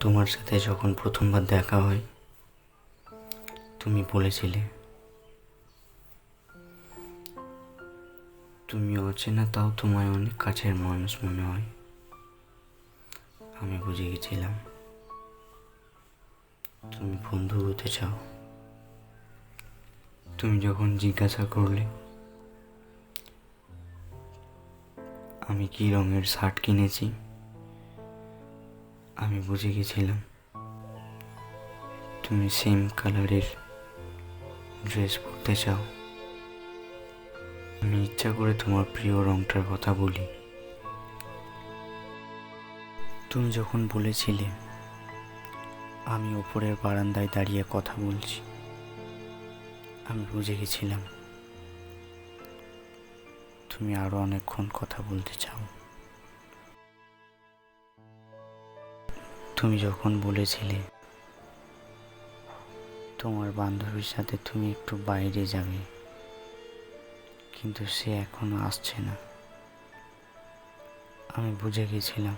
তোমার সাথে যখন প্রথমবার দেখা হয়, তুমি বলেছিলে, তুমি অচেনা, তাও তোমায় অনেক কাছের মানুষ মনে হয়। আমি বুঝে গেছিলাম, তুমি বন্ধু হতে চাও। তুমি যখন জিজ্ঞাসা করলে, আমি কি রঙের শার্ট কিনেছি? আমি বুঝে গেছিলাম। তুমি সেম কালারের ড্রেস পরতে চাও। আমি ইচ্ছা করে তোমার প্রিয় রংটার কথা বলি। তুমি যখন বলেছিলে, আমি ওপরের বারান্দায় দাঁড়িয়ে কথা বলছি, আমি বুঝে গেছিলাম। তুমি আরও অনেকক্ষণ কথা বলতে চাও। তুমি যখন বলেছিলে তোমার বান্ধবীর সাথে তুমি একটু বাইরে যাবে, কিন্তু সে এখনও আসছে না। আমি বুঝে গেছিলাম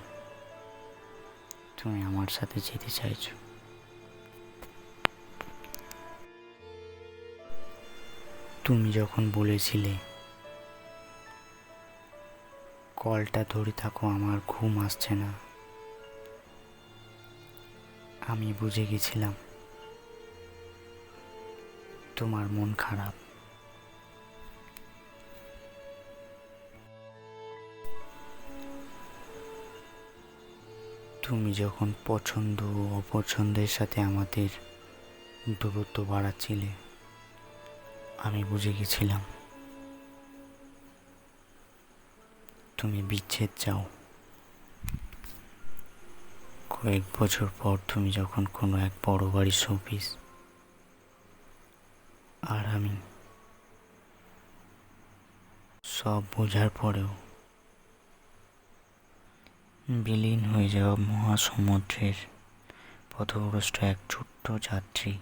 তুমি আমার সাথে যেতে চাইছো। তুমি যখন বলেছিলে, কলটা ধরে থাকো, আমার ঘুম আসছে না। আমি বুঝে গেছিলাম। তোমার মন খারাপ। তুমি যখন পছন্দ ও অপছন্দের সাথে আমাদের দূরত্ব বাড়াচ্ছিলে, আমি বুঝে গেছিলাম। তুমি বিচ্ছেদ চাও। কয়েক বছর পর তুমি যখন কোনো এক বড় বাড়ির শোপিস। আর আমি সব বোঝার পরেও বিলীন হয়ে যাওয়া মহাসমুদ্রের পথভ্রষ্ট এক ছোট্ট যাত্রী।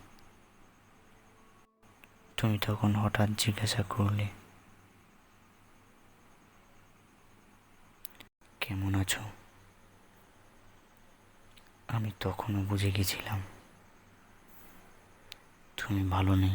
তুমি তখন হঠাৎ জিজ্ঞাসা করলে, কেমন আছো? আমি তখনও বুঝে গেছিলাম তুমি ভালো নেই।